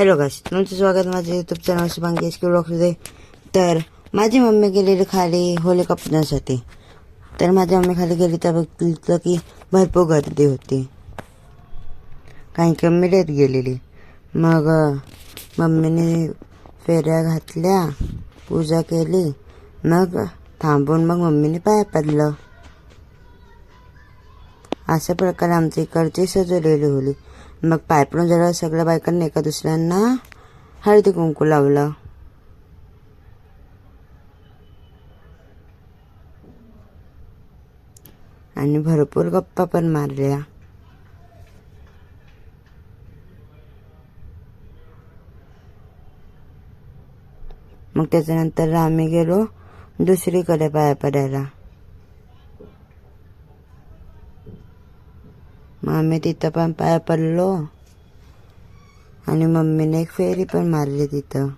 Hello गाश तुमचं स्वागत माझं युट्यूब चॅनल शुभांगेश एस ब्लॉगमध्ये तर माझी मम्मी गेलेली खाली होली कापण्यासाठी. तर माझी मम्मी खाली गेली तर बघितलं की भरपूर गर्दी होती. काही कमी लेट गेलेली. मग मम्मीने फेऱ्या घातल्या पूजा केली. मग थांबून मग मम्मीने पाय पडलं. अशा प्रकारे आमच्या इकडची सजवलेली होली. मग पाय पडून जरा सगळ्या बायकांनी एका दुसऱ्यांना हळदी कुंकू लावलं. आणि भरपूर गप्पा पण मारल्या. मग त्याच्यानंतर आम्ही गेलो दुसरीकडे पाया पडायला. मग आम्ही तिथं पण पाय पडलो. आणि मम्मीने एक फेरी पण मारली तिथं.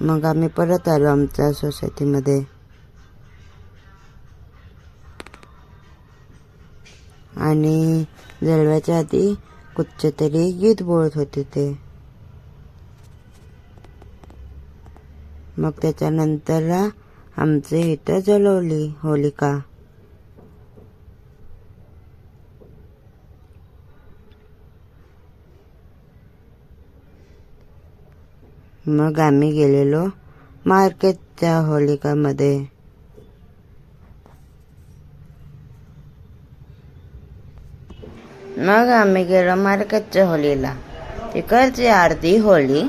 मग आम्ही परत आलो आमच्या सोसायटीमध्ये. आणि जळव्याच्या आधी कुठचे तरी गीत बोलत होते ते. मग त्याच्यानंतर आमचे इथं जलवली होलिका. मग आम्ही गेलेलो मार्केटच्या होलिकामध्ये. मग आम्ही गेलो मार्केटच्या होलीला. तिकडची अर्धी होली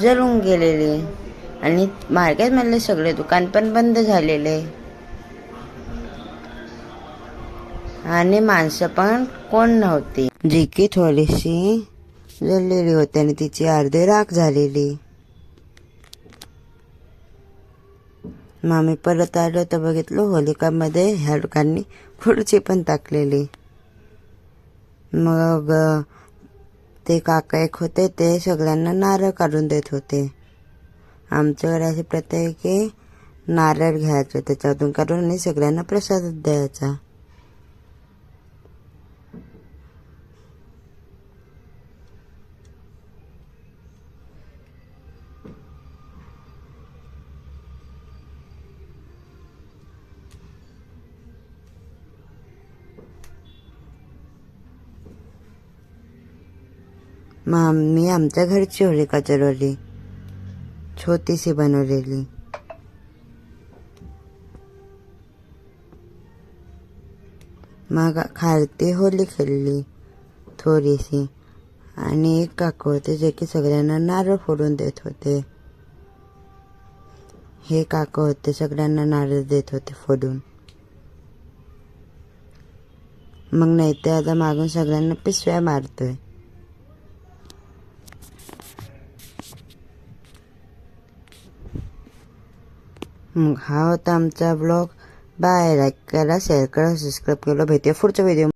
जळून गेलेली. आणि मार्केटमधले सगळे दुकान पण बंद झालेले. आणि माणसं पण कोण नव्हती. जी की थोडीशी जळलेली होती आणि तिची अर्धी राख झालेली. मग आम्ही परत आलो तर बघितलं होलिकामध्ये ह्या लोकांनी खुर्ची पण टाकलेली. मग ते काका एक होते ते सगळ्यांना नारळ काढून देत होते. आमच्याकडे असे प्रथा आहे की नारळ घ्यायचं त्याच्यातून काढून आणि सगळ्यांना प्रसाद द्यायचा. मग आम्ही आमच्या घरची होळी कचरवली. छोटीशी बनवलेली. मग खालती होली खेळली थोडीशी आणि एक काकू होते जे की सगळ्यांना नारळ फोडून देत होते. हे काकू होते सगळ्यांना नारळ देत होते फोडून. मग नाही ते आता मागून सगळ्यांना पिशव्या मारतोय. मग हा होता आमचा ब्लॉग बाय लाईक करा शेअर करा सबस्क्राईब केलं भेटूया पुढच्या व्हिडिओ